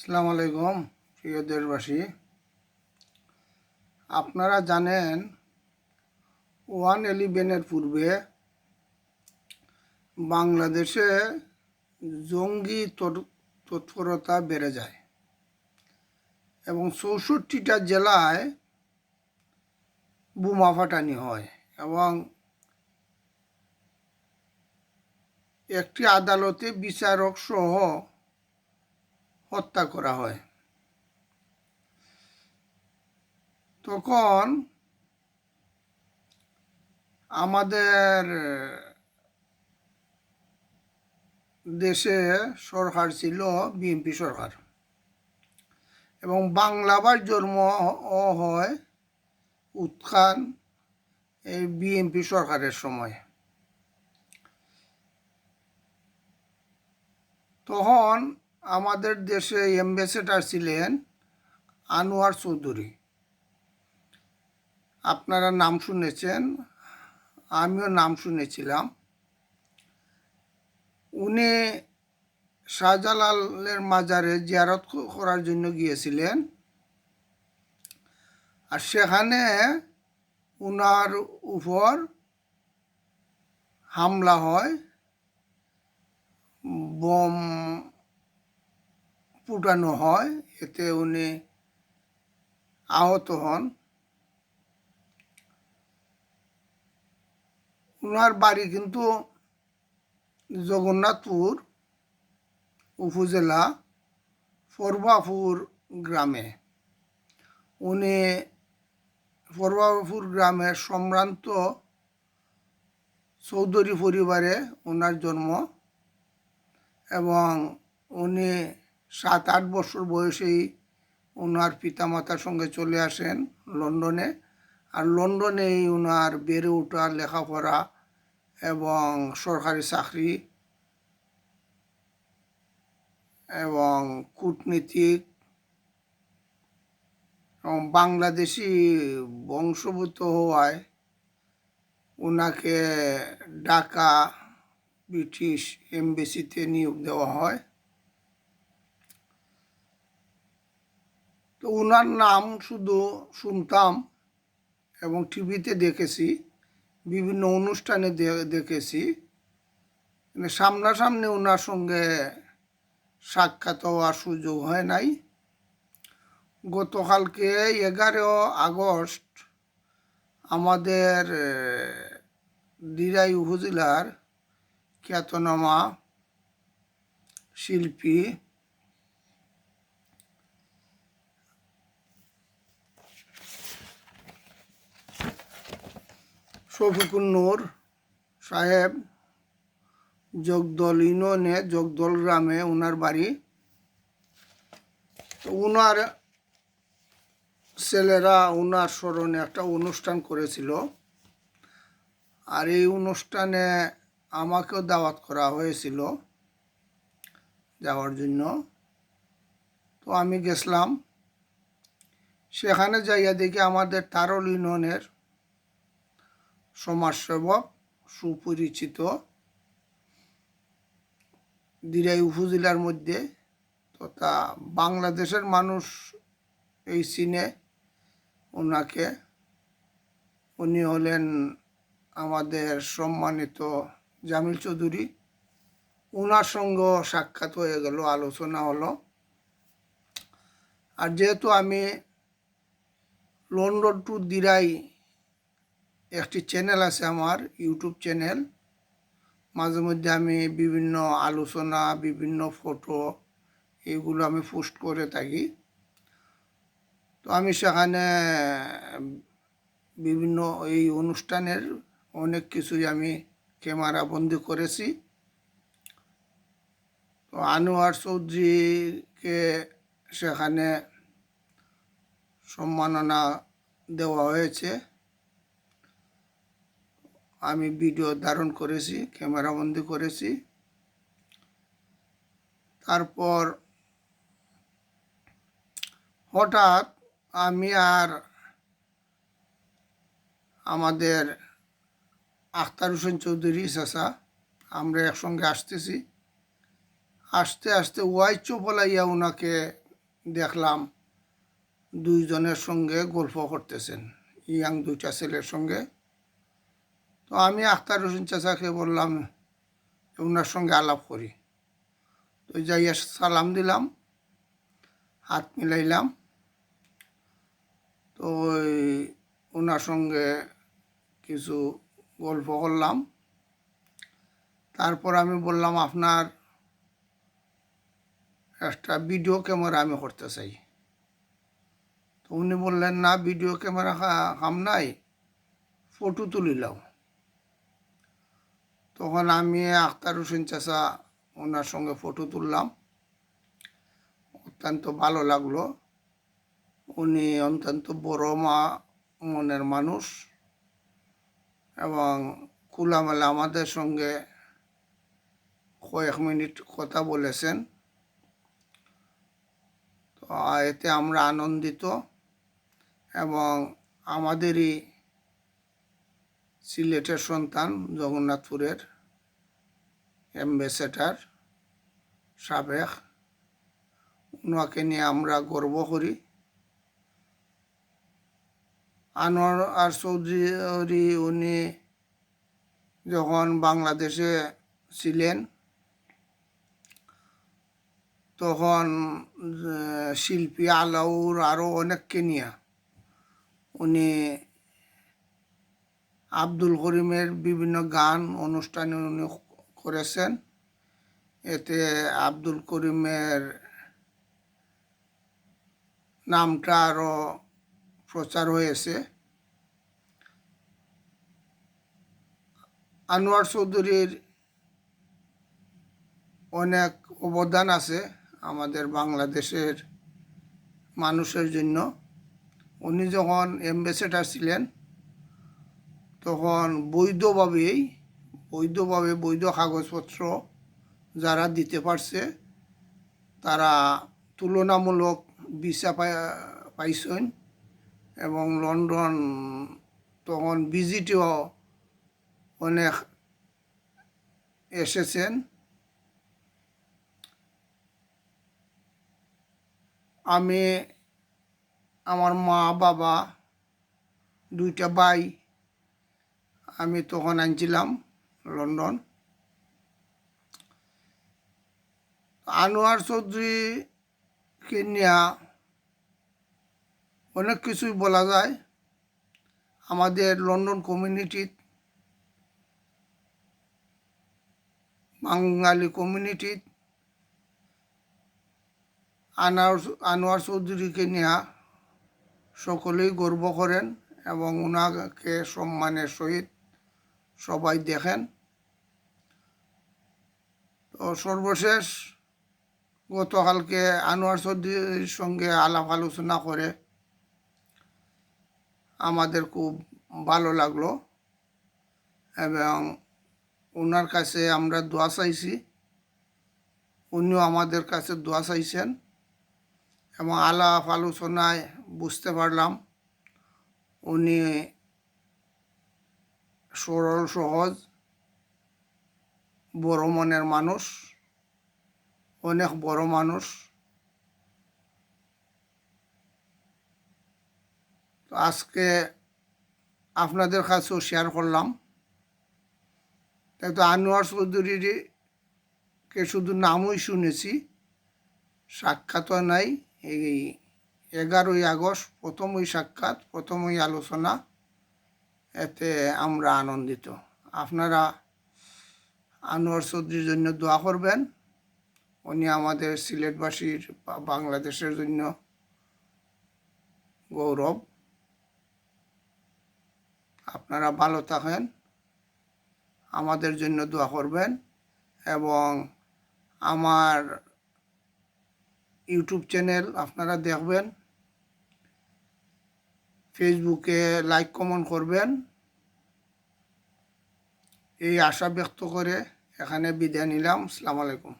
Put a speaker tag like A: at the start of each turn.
A: আসসালামু আলাইকুম, প্রিয় দেশবাসী। আপনারা জানেন, ওয়ান এলিভেনের পূর্বে বাংলাদেশে জঙ্গি তৎ- তৎপরতা বেড়ে যায় এবং চৌষট্টিটা জেলায় বোমা ফাটানি হয় এবং একটি আদালতে বিচারক সহ হত্যা করা হয়। তখন আমাদের দেশে সরকার ছিল বিএনপি সরকার এবং বাংলাবার জন্ম হয় উৎখান এই বিএনপি সরকারের সময়। তখন আমাদের দেশে অ্যাম্বাসেডার ছিলেন আনোয়ার চৌধুরী। আপনারা নাম শুনেছেন, আমিও নাম শুনেছিলাম। উনি শাহজালালের মাজারে জিয়ারত করার জন্য গিয়েছিলেন। আর সেখানে উনার উপর হামলা হয়, বোম ফুটানো হয়, এতে উনি আহত হন। উনার বাড়ি কিন্তু জগন্নাথপুর উপজেলা ফরবাপুর গ্রামে। উনি ফরবাপুর গ্রামের সম্ভ্রান্ত চৌধুরী পরিবারে ওনার জন্ম এবং উনি সাত, আট বছর বয়সেই ওনার পিতামাতার সঙ্গে চলে আসেন লন্ডনে। আর লন্ডনেই ওনার বেড়ে ওঠা লেখাপড়া এবং সরকারি চাকরি এবং কূটনীতিক এবং বাংলাদেশি বংশভূত হওয়ায় ওনাকে ঢাকা ব্রিটিশ এমবেসিতে নিয়োগ দেওয়া হয়। তো ওনার নাম শুধু শুনতাম এবং টিভিতে দেখেছি, বিভিন্ন অনুষ্ঠানে দেখেছি। কিন্তু সামনাসামনি ওনার সঙ্গে সাক্ষাৎ হওয়ার সুযোগ হয় নাই। গতকালকে এগারো আগস্ট আমাদের দিরাই উপজেলার খ্যাতনামা শিল্পী শফিকুল নূর সাহেব জগদল ইউনিয়নে জগদল গ্রামে ওনার বাড়ি। তো ওনার ছেলেরা ওনার স্মরণে একটা অনুষ্ঠান করেছিল। আর এই অনুষ্ঠানে আমাকেও দাওয়াত করা হয়েছিল যাওয়ার জন্য। তো আমি গেছিলাম। সেখানে যাইয়া দেখি আমাদের তারল ইউনিয়নের সমাজসেবক, সুপরিচিত, দিরাই উপজেলার মধ্যে তথা বাংলাদেশের মানুষ এই সিনে ওনাকে, উনি হলেন আমাদের সম্মানিত জামিল চৌধুরী। ওনার সঙ্গে সাক্ষাৎ হয়ে গেল, আলোচনা হলো। আর যেহেতু আমি লন্ডন টু দিরাই একটি চ্যানেল আছে আমার ইউটিউব চ্যানেল মাঝে মধ্যে আমি বিভিন্ন আলোচনা, বিভিন্ন ফটো এগুলো আমি পোস্ট করে থাকি। তো আমি সেখানে, বিভিন্ন এই অনুষ্ঠানের অনেক কিছুই আমি ক্যামেরা বন্দি করেছি। তো আনোয়ার চৌধুরীকে সেখানে সম্মাননা দেওয়া হয়েছে। আমি ভিডিও ধারণ করেছি ক্যামেরাবন্দি করেছি। তারপর হঠাৎ আমি আর আমাদের আখতার হোসেন চৌধুরী চাচা, আমরা একসঙ্গে আসতেছি। আসতে আসতে ওয়াই চোপলাইয়া ওনাকে দেখলাম, দুইজনের সঙ্গে গল্প করতেছেন, ইয়াং দুইটা ছেলের সঙ্গে। তো আমি আখতার হোসেন চাচাকে বললাম ওনার সঙ্গে আলাপ করি। তো যাইয়া সালাম দিলাম, হাত মিলাইলাম। তো ওই ওনার সঙ্গে কিছু গল্প করলাম। তারপর আমি বললাম, আপনার একটা ভিডিও ক্যামেরা আমি করতে চাই। তো উনি বললেন, না, ভিডিও ক্যামেরা কাম নাই, ফটো তুলিলাম তখন আমি আখতার হোসেন চাচা ওনার সঙ্গে ফটো তুললাম। অত্যন্ত ভালো লাগল। উনি অত্যন্ত বড় মা, মনের মানুষ এবং খোলামেলা আমাদের সঙ্গে কয়েক মিনিট কথা বলেছেন। তো এতে আমরা আনন্দিত এবং আমাদেরই সিলেটের সন্তান জগন্নাথপুরের অ্যাম্বাসেডার সাবেক। ওনাকে নিয়ে আমরা গর্ব করি। আনোয়ার আর চৌধুরী উনি যখন বাংলাদেশে ছিলেন, তখন শিল্পী আলাউর আরও অনেককে নিয়ে উনি আব্দুল করিমের বিভিন্ন গান অনুষ্ঠানে উনি করেছেন। এতে আব্দুল করিমের নামটা আরও প্রচার হয়েছে। আনোয়ার চৌধুরীর অনেক অবদান আছে আমাদের বাংলাদেশের মানুষের জন্য। উনি যখন অ্যাম্বাসেডার ছিলেন, তখন বৈধভাবেই বৈধভাবে বৈধ কাগজপত্র যারা দিতে পারছে, তারা তুলনামূলক ভিসা পাই পাইছেন এবং লন্ডন তখন ভিজিটেও অনেক এসেছেন। আমি আমার মা, বাবা, দুইটা ভাই আমি তখন আনছিলাম। লন্ডন। আনোয়ার চৌধুরীকে নিয়ে অনেক কিছুই বলা যায়। আমাদের লন্ডন কমিউনিটির বাঙালি কমিউনিটির আনোয়ার আনোয়ার চৌধুরীকে নিয়ে সকলেই গর্ব করেন এবং ওনাকে সম্মানের সহিত সবাই দেখেন। তো সর্বশেষ গতকালকে আনোয়ার চৌধুরীর সঙ্গে আলাপ আলোচনা করে আমাদের খুব ভালো লাগল এবং ওনার কাছে আমরা দোয়া চাইছি। উনিও আমাদের কাছে দোয়া চাইছেন এবং আলাপ আলোচনায় বুঝতে পারলাম উনি সরল, সহজ, বড় মনের মানুষ, অনেক বড় মানুষ। তো আজকে আপনাদের কাছেও শেয়ার করলাম। তাই তো আনোয়ার চৌধুরীকে শুধু নামই শুনেছি সাক্ষাৎও নাই। এই এগারোই আগস্ট প্রথমই সাক্ষাৎ প্রথমই আলোচনা। এতে আমরা আনন্দিত। আপনারা আনোয়ার চৌধুরীর জন্য দোয়া করবেন। উনি আমাদের সিলেটবাসীর বাংলাদেশের জন্য গৌরব। আপনারা ভালো থাকেন। আমাদের জন্য দোয়া করবেন এবং আমার ইউটিউব চ্যানেল আপনারা দেখবেন। ফেসবুকে লাইক কমেন্ট করবেন। এই আশা ব্যক্ত করে এখানে বিদায় নিলাম। সালাম আলাইকুম।